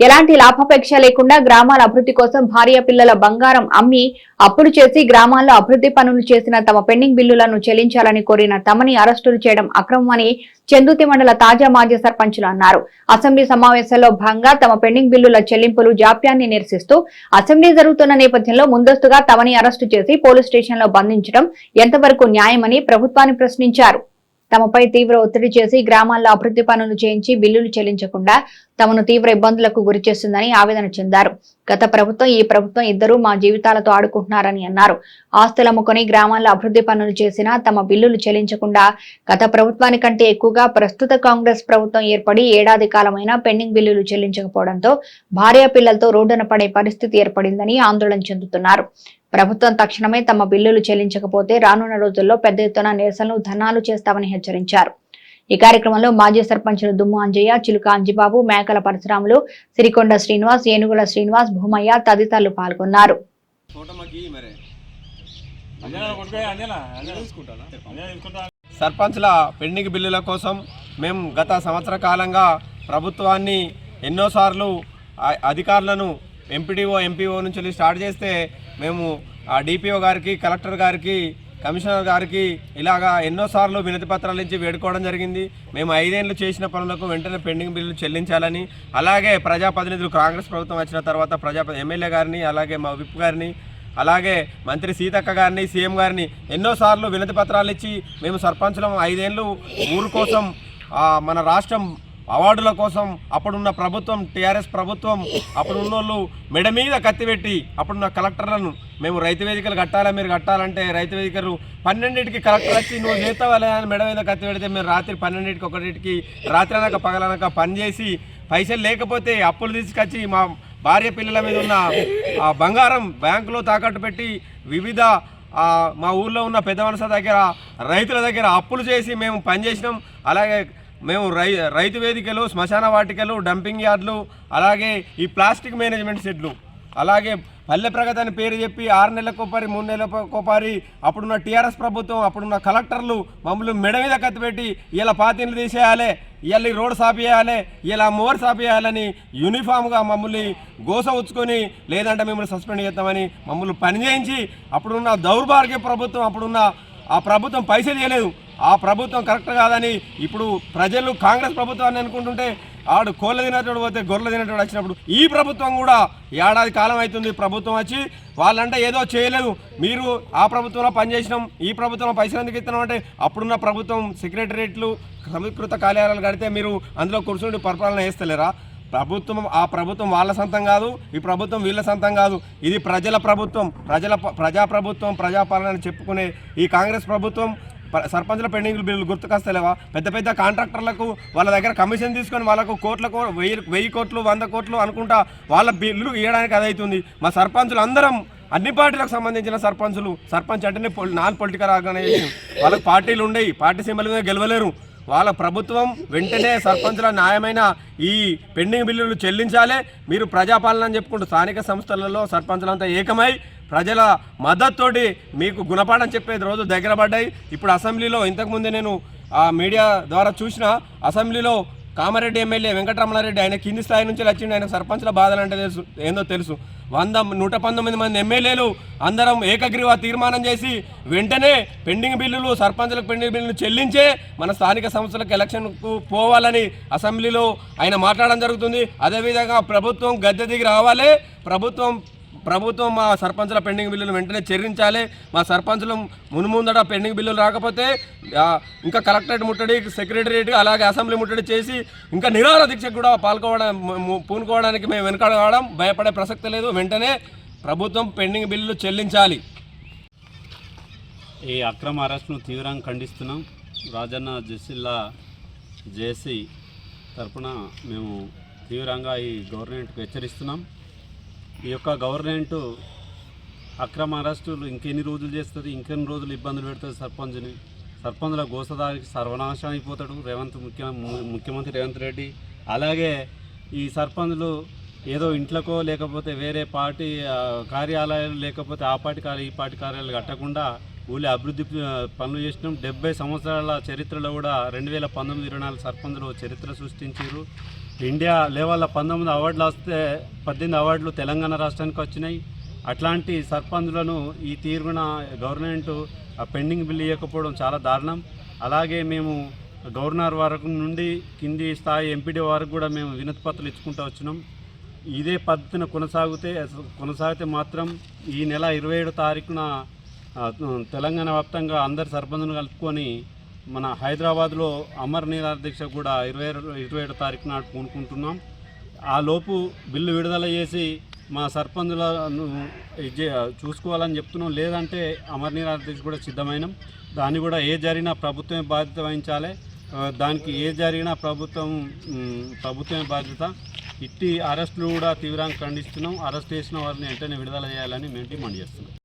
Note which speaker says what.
Speaker 1: ఎలాంటి లాభాపేక్ష లేకుండా గ్రామాల అభివృద్ధి కోసం భార్య పిల్లల బంగారం అమ్మి అప్పులు చేసి గ్రామాల్లో అభివృద్ధి పనులు చేసిన తమ పెండింగ్ బిల్లులను చెల్లించాలని కోరిన తమని అరెస్టులు చేయడం అక్రమమని చందుతి మండల తాజా మాజీ సర్పంచులు అన్నారు. అసెంబ్లీ సమావేశంలో భాగంగా తమ పెండింగ్ బిల్లుల చెల్లింపులు జాప్యాన్ని నిరసిస్తూ అసెంబ్లీ జరుగుతున్న నేపథ్యంలో ముందస్తుగా తమని అరెస్టు చేసి పోలీస్ స్టేషన్లో బంధించడం ఎంతవరకు న్యాయమని ప్రభుత్వాన్ని ప్రశ్నించారు. తమపై తీవ్ర ఒత్తిడి చేసి గ్రామాల్లో అభివృద్ధి పనులు చేయించి బిల్లులు చెల్లించకుండా తమను తీవ్ర ఇబ్బందులకు గురి చేస్తుందని ఆవేదన చెందారు. గత ప్రభుత్వం ఈ ప్రభుత్వం ఇద్దరూ మా జీవితాలతో ఆడుకుంటున్నారని అన్నారు. ఆస్తులు అమ్ముకొని గ్రామాల్లో అభివృద్ధి పనులు చేసినా తమ బిల్లులు చెల్లించకుండా గత ప్రభుత్వానికంటే ఎక్కువగా ప్రస్తుత కాంగ్రెస్ ప్రభుత్వం ఏర్పడి ఏడాది కాలమైనా పెండింగ్ బిల్లులు చెల్లించకపోవడంతో భార్య పిల్లలతో రోడ్డున పడే పరిస్థితి ఏర్పడిందని ఆందోళన చెందుతున్నారు. ప్రభుత్వం తక్షణమే తమ బిల్లులు చెల్లించకపోతే రానున్న రోజుల్లో పెద్ద ఎత్తున నిరసనలు ధర్నాలు చేస్తామని హెచ్చరించారు. ఈ కార్యక్రమంలో మాజీ సర్పంచులు దుమ్ము అంజయ్య చిలుక అంజిబాబు మేకల పరశురాములు సిరికొండ శ్రీనివాస్ ఏనుగుల శ్రీనివాస్ భూమయ్య తదితరులు పాల్గొన్నారు.
Speaker 2: సర్పంచ్ల పెండింగ్ బిల్లుల కోసం మేము గత సంవత్సర కాలంగా ప్రభుత్వాన్ని ఎన్నోసార్లు అధికారులను ఎంపీడీఓ ఎంపీఓ నుంచి స్టార్ట్ చేస్తే మేము ఆ డిపిఓ గారికి కలెక్టర్ గారికి కమిషనర్ గారికి ఇలాగా ఎన్నోసార్లు వినతి పత్రాలు ఇచ్చి వేడుకోవడం జరిగింది. మేము ఐదేళ్ళు చేసిన పనులకు వెంటనే పెండింగ్ బిల్లు చెల్లించాలని అలాగే ప్రజాప్రతినిధులు కాంగ్రెస్ ప్రభుత్వం వచ్చిన తర్వాత ప్రజా ఎమ్మెల్యే గారిని అలాగే మా విప్ గారిని అలాగే మంత్రి సీతక్క గారిని సీఎం గారిని ఎన్నోసార్లు వినతి పత్రాలు ఇచ్చి మేము సర్పంచులం ఐదేళ్ళు ఊరు కోసం మన రాష్ట్రం అవార్డుల కోసం అప్పుడున్న ప్రభుత్వం టీఆర్ఎస్ ప్రభుత్వం అప్పుడున్న వాళ్ళు మెడ మీద కత్తిపెట్టి అప్పుడున్న కలెక్టర్లను మేము రైతు వేదికలు కట్టాలా మీరు కట్టాలంటే రైతు వేదికలు పన్నెండింటికి కలెక్టర్ వచ్చి నువ్వు చేస్తావాలే అని మెడ మీద కత్తి పెడితే మేము రాత్రి పన్నెండింటికి ఒకటికి రాత్రి అనక పగలనక పనిచేసి పైసలు లేకపోతే అప్పులు తీసుకొచ్చి మా భార్య పిల్లల మీద ఉన్న ఆ బంగారం బ్యాంకులో తాకట్టు పెట్టి వివిధ మా ఊళ్ళో ఉన్న పెద్ద మనస దగ్గర రైతుల దగ్గర అప్పులు చేసి మేము పనిచేసినాం అలాగే మేము రై రైతు వేదికలు శ్మశాన వాటికలు డంపింగ్ యార్డ్లు అలాగే ఈ ప్లాస్టిక్ మేనేజ్మెంట్ షెడ్లు అలాగే పల్లె ప్రగతి అని పేరు చెప్పి ఆరు నెలల కోపారి మూడు నెలల కోపారి అప్పుడున్న టీఆర్ఎస్ ప్రభుత్వం అప్పుడున్న కలెక్టర్లు మమ్మల్ని మెడ మీద కత్తిపెట్టి ఇలా పాతిన్లు తీసేయాలి ఇవాళ రోడ్ సాపేయాలి ఇలా మోర్ సాపేయాలని యూనిఫామ్గా మమ్మల్ని గోస ఉంచుకొని లేదంటే మిమ్మల్ని సస్పెండ్ చేస్తామని మమ్మల్ని పని చేయించి అప్పుడున్న దౌర్భాగ్య ప్రభుత్వం అప్పుడున్న ఆ ప్రభుత్వం పైసలు చేయలేదు ఆ ప్రభుత్వం కరెక్ట్ కాదని ఇప్పుడు ప్రజలు కాంగ్రెస్ ప్రభుత్వాన్ని అనుకుంటుంటే ఆడు కోళ్ళ తినేటోడు పోతే గొర్రెలు తినేటోడు వచ్చినప్పుడు ఈ ప్రభుత్వం కూడా ఏడాది కాలం అవుతుంది. ప్రభుత్వం వచ్చి వాళ్ళంటే ఏదో చేయలేదు. మీరు ఆ ప్రభుత్వంలో పనిచేసినాం ఈ ప్రభుత్వంలో పైసలు ఎందుకు ఇస్తున్నాం అంటే అప్పుడున్న ప్రభుత్వం సెక్రటరియట్లు సమీకృత కార్యాలయాలు కడితే మీరు అందులో కూర్చుండి పరిపాలన వేస్తలేరా ప్రభుత్వం ఆ ప్రభుత్వం వాళ్ళ సొంతం కాదు ఈ ప్రభుత్వం వీళ్ళ సొంతం కాదు. ఇది ప్రజల ప్రభుత్వం ప్రజల ప్రజాప్రభుత్వం ప్రజా ప్రభుత్వం ప్రజాపాలన అని చెప్పుకునే ఈ కాంగ్రెస్ ప్రభుత్వం సర్పంచుల పెండింగ్ బిల్లులు గుర్తుకొస్తలేవా పెద్ద పెద్ద కాంట్రాక్టర్లకు వాళ్ళ దగ్గర కమిషన్ తీసుకొని వాళ్ళకు కోట్లకు వెయ్యి వెయ్యి కోట్లు వంద కోట్లు అనుకుంటా వాళ్ళ బిల్లులు ఇవ్వడానికి అదైతుంది. మా సర్పంచులు అందరం అన్ని పార్టీలకు సంబంధించిన సర్పంచులు. సర్పంచ్ అంటేనే పొలి- నాన్ పొలిటికల్ ఆర్గనైజేషన్. వాళ్ళకి పార్టీలు ఉండేవి పార్టీ సింబల్ మీద గెలవలేరు. వాళ్ళ ప్రభుత్వం వెంటనే సర్పంచుల న్యాయమైన ఈ పెండింగ్ బిల్లులు చెల్లించాలి. మీరు ప్రజాపాలన అని చెప్పుకుంటూ స్థానిక సంస్థలలో సర్పంచులంతా ఏకమై ప్రజల మద్దతుతోటి మీకు గుణపాఠం చెప్పేది రోజు దగ్గర పడ్డాయి. ఇప్పుడు అసెంబ్లీలో ఇంతకుముందే నేను ఆ మీడియా ద్వారా చూసిన అసెంబ్లీలో కామారెడ్డి ఎమ్మెల్యే వెంకటరమణారెడ్డి ఆయన కింది స్థాయి నుంచి వచ్చిండు ఆయన సర్పంచ్ల బాధలు అంటే తెలుసు ఏందో తెలుసు. వంద నూట పంతొమ్మిది మంది ఎమ్మెల్యేలు అందరం ఏకగ్రీవ తీర్మానం చేసి వెంటనే పెండింగ్ బిల్లులు సర్పంచులకు పెండింగ్ బిల్లులు చెల్లించే మన స్థానిక సంస్థలకు ఎలక్షన్కు పోవాలని అసెంబ్లీలో ఆయన మాట్లాడడం జరుగుతుంది. అదేవిధంగా ప్రభుత్వం గద్దె దిగి రావాలి. ప్రభుత్వం ప్రభుత్వం మా సర్పంచుల పెండింగ్ బిల్లులు వెంటనే చెల్లించాలి. మా సర్పంచులు మునుముందట పెండింగ్ బిల్లులు రాకపోతే ఇంకా కలెక్టరేట్ ముట్టడి సెక్రటరియట్ అలాగే అసెంబ్లీ ముట్టడి చేసి ఇంకా నిరాహార దీక్షకు కూడా పాల్గొవడం పూనుకోవడానికి మేము వెనకాడడం భయపడే ప్రసక్తి లేదు. వెంటనే ప్రభుత్వం పెండింగ్ బిల్లులు చెల్లించాలి.
Speaker 3: ఈ అక్రమ అరెస్ట్ను తీవ్రంగా ఖండిస్తున్నాం. రాజన్న జిల్లా జేసీ తరఫున మేము తీవ్రంగా ఈ గవర్నమెంట్కు హెచ్చరిస్తున్నాం. ఈ యొక్క గవర్నమెంట్ అక్రమ అరెస్టులు ఇంకెన్ని రోజులు చేస్తుంది ఇంకెన్ని రోజులు ఇబ్బందులు పెడుతుంది సర్పంచ్ని? సర్పంచుల గోసదానికి సర్వనాశం అయిపోతాడు. రేవంత్ ముఖ్య ముఖ్యమంత్రి రేవంత్ రెడ్డి. అలాగే ఈ సర్పంచులు ఏదో ఇంట్లోకో లేకపోతే వేరే పార్టీ కార్యాలయాలు లేకపోతే ఆ పార్టీ కార్య ఈ పార్టీ కార్యాలయాలు కట్టకుండా ఊళ్ళో అభివృద్ధి పనులు చేసినాం. డెబ్బై సంవత్సరాల చరిత్రలో కూడా రెండు వేల పంతొమ్మిది ఇరవై నాలుగు సర్పంచులు చరిత్ర సృష్టించారు ఇండియా లెవెల్లో పంతొమ్మిది అవార్డులు వస్తే పద్దెనిమిది అవార్డులు తెలంగాణ రాష్ట్రానికి వచ్చినాయి. అట్లాంటి సర్పంచులను ఈ తీరున గవర్నమెంట్ పెండింగ్ బిల్లు ఇవ్వకపోవడం చాలా దారుణం. అలాగే మేము గవర్నర్ వరకు నుండి కింది స్థాయి ఎంపీడీ వరకు కూడా మేము వినతి పత్రాలు ఇచ్చుకుంటూ వచ్చినాం. ఇదే పద్ధతిన కొనసాగితే కొనసాగితే మాత్రం ఈ నెల ఇరవై ఏడు తారీఖున తెలంగాణ వ్యాప్తంగా అందరు సర్పంచులు కలుపుకొని మన హైదరాబాద్లో అమర్ నిరాహార దీక్ష కూడా ఇరవై ఇరవై ఏడు తారీఖు నాడు పూనుకుంటున్నాం. ఆ లోపు బిల్లు విడుదల చేసి మా సర్పంచులను ఇది చూసుకోవాలని చెప్తున్నాం. లేదంటే అమర్ నిరాహార దీక్ష కూడా సిద్ధమైనం. దాన్ని కూడా ఏ జరిగినా ప్రభుత్వమే బాధ్యత వహించాలి. దానికి ఏ జరిగినా ప్రభుత్వం ప్రభుత్వమే బాధ్యత. ఇట్టి అరెస్టులు కూడా తీవ్రంగా ఖండిస్తున్నాం. అరెస్ట్ చేసిన వారిని వెంటనే విడుదల చేయాలని మేము డిమాండ్ చేస్తున్నాం.